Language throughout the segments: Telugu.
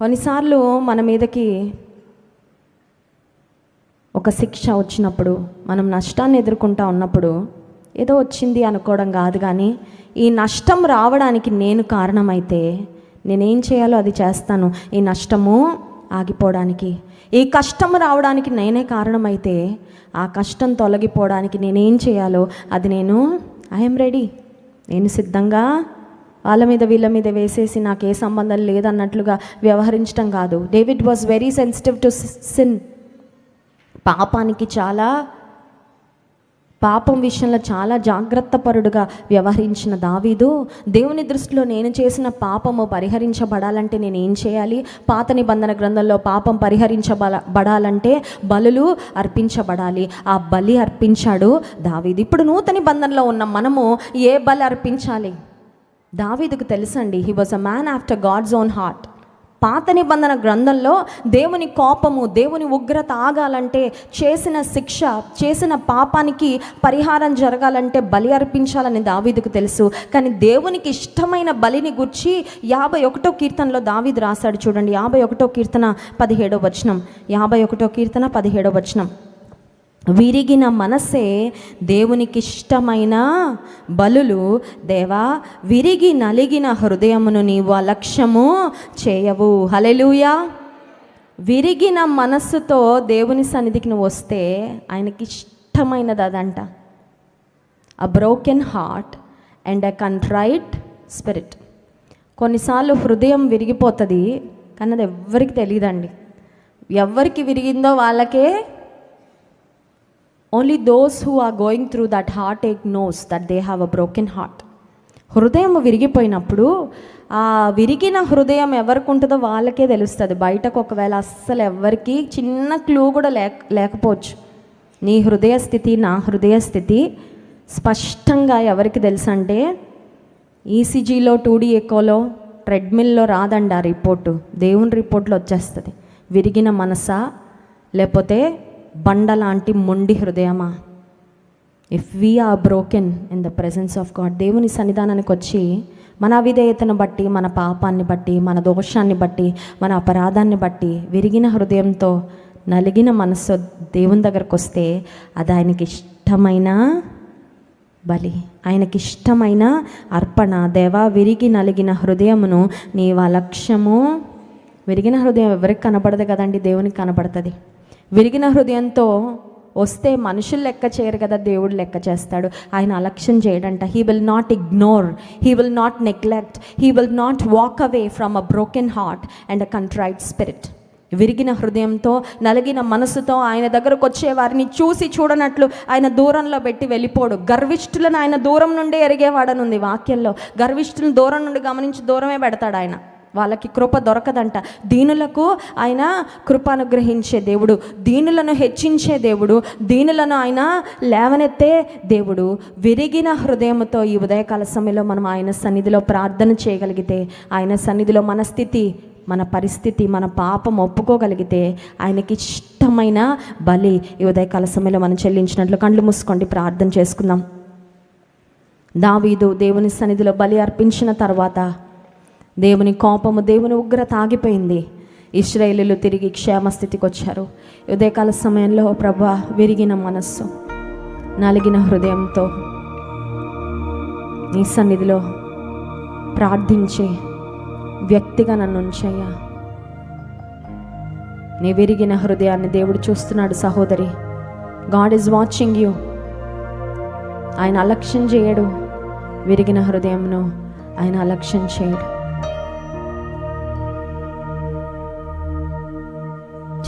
కొన్నిసార్లు మన మీదకి ఒక శిక్ష వచ్చినప్పుడు మనం నష్టాన్ని ఎదుర్కొంటా ఉన్నప్పుడు ఏదో వచ్చింది అనుకోవడం కాదు కానీ ఈ నష్టం రావడానికి నేను కారణమైతే నేనేం చేయాలో అది చేస్తాను. ఈ నష్టము ఆగిపోవడానికి ఈ కష్టం రావడానికి నేనే కారణమైతే ఆ కష్టం తొలగిపోవడానికి నేనేం చేయాలో అది నేను ఐఎమ్ రెడీ నేను సిద్ధంగా వాళ్ళ మీద వీళ్ళ మీద వేసేసి నాకు ఏ సంబంధం లేదన్నట్లుగా వ్యవహరించడం కాదు. David was very sensitive to sin పాపానికి చాలా పాపం విషయంలో చాలా జాగ్రత్త పరుడుగా వ్యవహరించిన దావీదు. దేవుని దృష్టిలో నేను చేసిన పాపము పరిహరించబడాలంటే నేను ఏం చేయాలి? పాత నిబంధన గ్రంథంలో పాపం పరిహరించబడ బడాలంటే బలులు అర్పించబడాలి. ఆ బలి అర్పించాడు దావీదు. ఇప్పుడు నూతన నిబంధనలో ఉన్న మనము ఏ బలి అర్పించాలి? దావీదుకు తెలుసండి he was a man after God's own heart పాత నిబంధన గ్రంథంలో దేవుని కోపము దేవుని ఉగ్రత ఆగాలంటే చేసిన శిక్ష చేసిన పాపానికి పరిహారం జరగాలంటే బలి అర్పించాలని దావీదుకు తెలుసు. కానీ దేవునికి ఇష్టమైన బలిని గుర్చి యాభై ఒకటో కీర్తనలో దావీదు రాశాడు చూడండి యాభై ఒకటో కీర్తన పదిహేడో వచనం యాభై ఒకటో కీర్తన పదిహేడో వచనం. విరిగిన మనసే దేవునికి ఇష్టమైన బలులు. దేవా విరిగి నలిగిన హృదయమును నీవు అలక్ష్యము చేయవు. హలెలుయా విరిగిన మనస్సుతో దేవుని సన్నిధికి నువ్వు వస్తే ఆయనకి ఇష్టమైనది అదంట. A broken heart and a contrite spirit కొన్నిసార్లు హృదయం విరిగిపోతుంది కానీ అది ఎవ్వరికి తెలియదండి. ఎవరికి విరిగిందో వాళ్ళకే only those who are going through that heart ache knows that they have a broken heart హృదయం విరిగిపోయినప్పుడు ఆ విరిగిన హృదయం ఎవరికి ఉంటుందో వాళ్ళకే తెలుస్తుంది. బయటకు ఒకవేళ అస్సలు ఎవరికి చిన్న క్లూ కూడా లేక లేకపోవచ్చు. నీ హృదయ స్థితి నా హృదయ స్థితి స్పష్టంగా ఎవరికి తెలుసు అంటే ఈసీజీలో టూడీ ఎకోలో ట్రెడ్మిల్లో రాదండి ఆ రిపోర్టు. దేవుని రిపోర్ట్లో వచ్చేస్తుంది. విరిగిన మనసా లేకపోతే బండ లాంటి మొండి హృదయమా? If we are broken in the presence of God దేవుని సన్నిధానానికి వచ్చి మన అవిధేయతను బట్టి మన పాపాన్ని బట్టి మన దోషాన్ని బట్టి మన అపరాధాన్ని బట్టి విరిగిన హృదయంతో నలిగిన మనస్సు దేవుని దగ్గరకు వస్తే అది ఆయనకి ఇష్టమైన బలి ఆయనకి ఇష్టమైన అర్పణ. దేవా విరిగి నలిగిన హృదయమును నీ లక్ష్యము విరిగిన హృదయం ఎవరికి కనబడదు కదండి? దేవునికి కనబడుతుంది. విరిగిన హృదయంతో వస్తే మనుషులు లెక్క చేయరు కదా దేవుడు లెక్క చేస్తాడు. ఆయన అలక్ష్యం చేయడంట. He will not ignore he will not neglect he will not walk away from a broken heart and a contrite spirit విరిగిన హృదయంతో నలిగిన మనసుతో ఆయన దగ్గరకు వచ్చే వారిని చూసి చూడనట్లు ఆయన దూరంలో పెట్టి వెళ్ళిపోడు. గర్విష్ఠులను ఆయన దూరం నుండే ఎరిగేవాడనుంది వాక్యంలో. గర్విష్ఠులను దూరం నుండి గమనించి దూరమే పెడతాడు ఆయన. వాళ్ళకి కృప దొరకదంట. దీనులకు ఆయన కృప అనుగ్రహించే దేవుడు దీనులను హెచ్చించే దేవుడు దీనులను ఆయన లేవనెత్తే దేవుడు. విరిగిన హృదయంతో ఈ ఉదయకాల సమయంలో మనం ఆయన సన్నిధిలో ప్రార్థన చేయగలిగితే ఆయన సన్నిధిలో మన స్థితి మన పరిస్థితి మన పాపం ఒప్పుకోగలిగితే ఆయనకి ఇష్టమైన బలి ఈ ఉదయకాల సమయంలో మనం చెల్లించినట్లు కళ్ళు మూసుకోండి ప్రార్థన చేసుకుందాం. దావీదు దేవుని సన్నిధిలో బలి అర్పించిన తర్వాత దేవుని కోపము దేవుని ఉగ్రత ఆగిపోయింది. ఇస్రాయేలీలు తిరిగి క్షేమస్థితికి వచ్చారు ఉదయకాల సమయంలో ప్రభా విరిగిన మనస్సు నలిగిన హృదయంతో నీ సన్నిధిలో ప్రార్థించే వ్యక్తిగా నన్ను ఉంచయ్యా. నీ విరిగిన హృదయాన్ని దేవుడు చూస్తున్నాడు సహోదరి. God is watching you. ఆయన అలక్ష్యం చేయడు. విరిగిన హృదయంను ఆయన అలక్ష్యం చేయడు.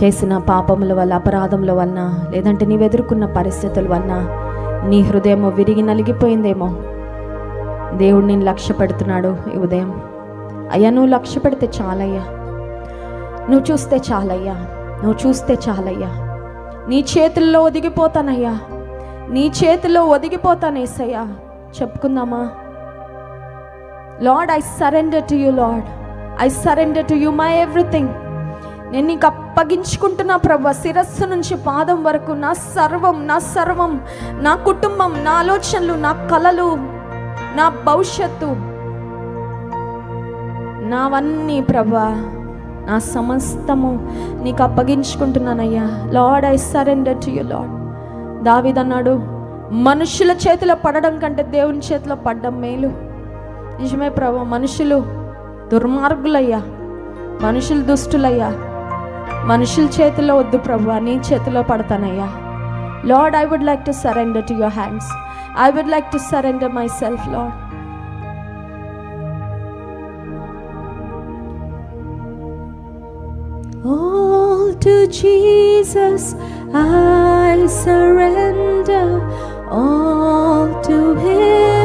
చేసిన పాపముల వల్ల అపరాధముల వలన లేదంటే నీవు ఎదుర్కొన్న పరిస్థితుల వలన నీ హృదయం విరిగి నలిగిపోయిందేమో. దేవుడు నేను లక్ష్య పెడుతున్నాడు ఈ ఉదయం. అయ్యా నువ్వు లక్ష్య పెడితే చాలయ్యా. నువ్వు చూస్తే చాలయ్యా. నువ్వు చూస్తే చాలయ్యా. నీ చేతుల్లో ఒదిగిపోతానయ్యా. నీ చేతిలో ఒదిగిపోతానేసయ్యా చెప్పుకుందామా? Lord I surrender to you Lord. I surrender to you my everything. నేను నీకు అప్పగించుకుంటున్నా ప్రభా. శిరస్సు నుంచి పాదం వరకు నా సర్వం నా సర్వం నా కుటుంబం నా ఆలోచనలు నా కలలు నా భవిష్యత్తు నావన్నీ ప్రభా. నా సమస్తము నీకు అప్పగించుకుంటున్నానయ్యా. Lord I surrender to you Lord. దావిదన్నాడు మనుషుల చేతిలో పడడం కంటే దేవుని చేతిలో పడ్డం మేలు. నిజమే ప్రభా మనుషులు దుర్మార్గులయ్యా. మనుషులు దుష్టులయ్యా. మనుషుల చేతిలో వద్దు ప్రభు నీ చేతిలో పడతానయ్యా Lord I would like to surrender to your hands I would like to surrender myself Lord All to Jesus I surrender, all to Him.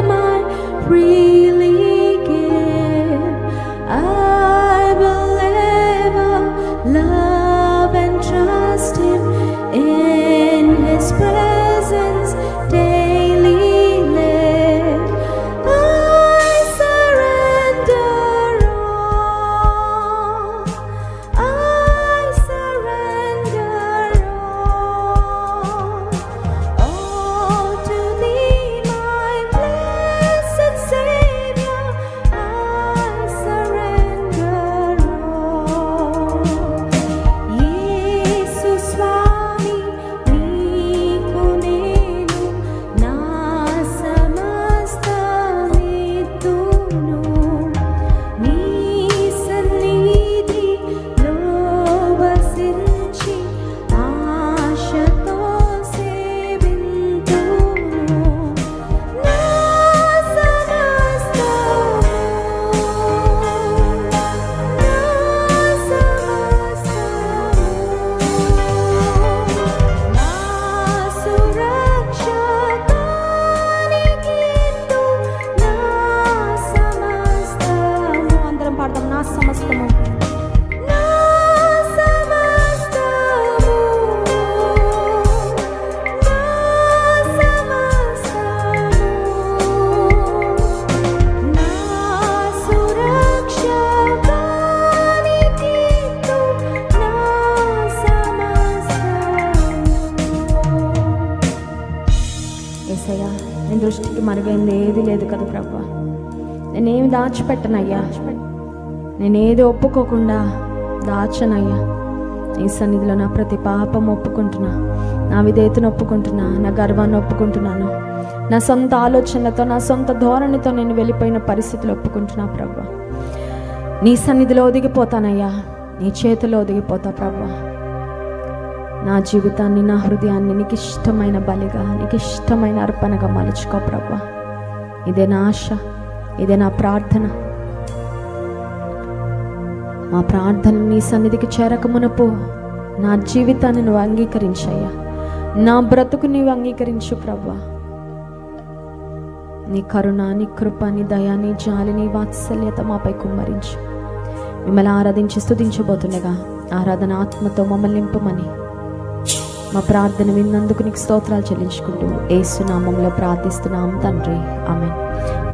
అయ్యా. నేను దృష్టికి మరుగైంది ఏది లేదు కదా ప్రభా. నేనేమి దాచిపెట్టనయ్యా నేనేది ఒప్పుకోకుండా దాచనయ్యా నీ సన్నిధిలో నా ప్రతి పాపం ఒప్పుకుంటున్నా. నా విధేయతను ఒప్పుకుంటున్నా. నా గర్వాన్ని ఒప్పుకుంటున్నాను. నా సొంత ఆలోచనలతో నా సొంత ధోరణితో నేను వెళ్ళిపోయిన పరిస్థితులు ఒప్పుకుంటున్నా ప్రభా. నీ సన్నిధిలో ఒదిగిపోతానయ్యా. నీ చేతిలో ఒదిగిపోతా ప్రభా. నా జీవితాన్ని నా హృదయాన్ని నీకు ఇష్టమైన బలిగా నీకు ఇష్టమైన అర్పణగా మలుచుకో ప్రభా. ఇదే నా ఆశ ఇదే నా ప్రార్థన. మా ప్రార్థన నీ సన్నిధికి చేరకమునపు నా జీవితాన్ని నువ్వు అంగీకరించయ్యా. నా బ్రతుకు నీవు అంగీకరించు ప్రభా. నీ కరుణ నీ కృప నీ దయా నీ జాలి నీ వాత్సల్యత మాపై కుమ్మరించు. మిమ్మల్ని ఆరాధించి స్థుతించబోతుండగా ఆరాధన ఆత్మతో మమ్మల్ని నింపమని మా ప్రార్థన విన్నందుకు నీకు స్తోత్రాలు చెల్లించుకుంటూ ఏసునామంలో ప్రార్థిస్తున్నాం తండ్రి. ఆమె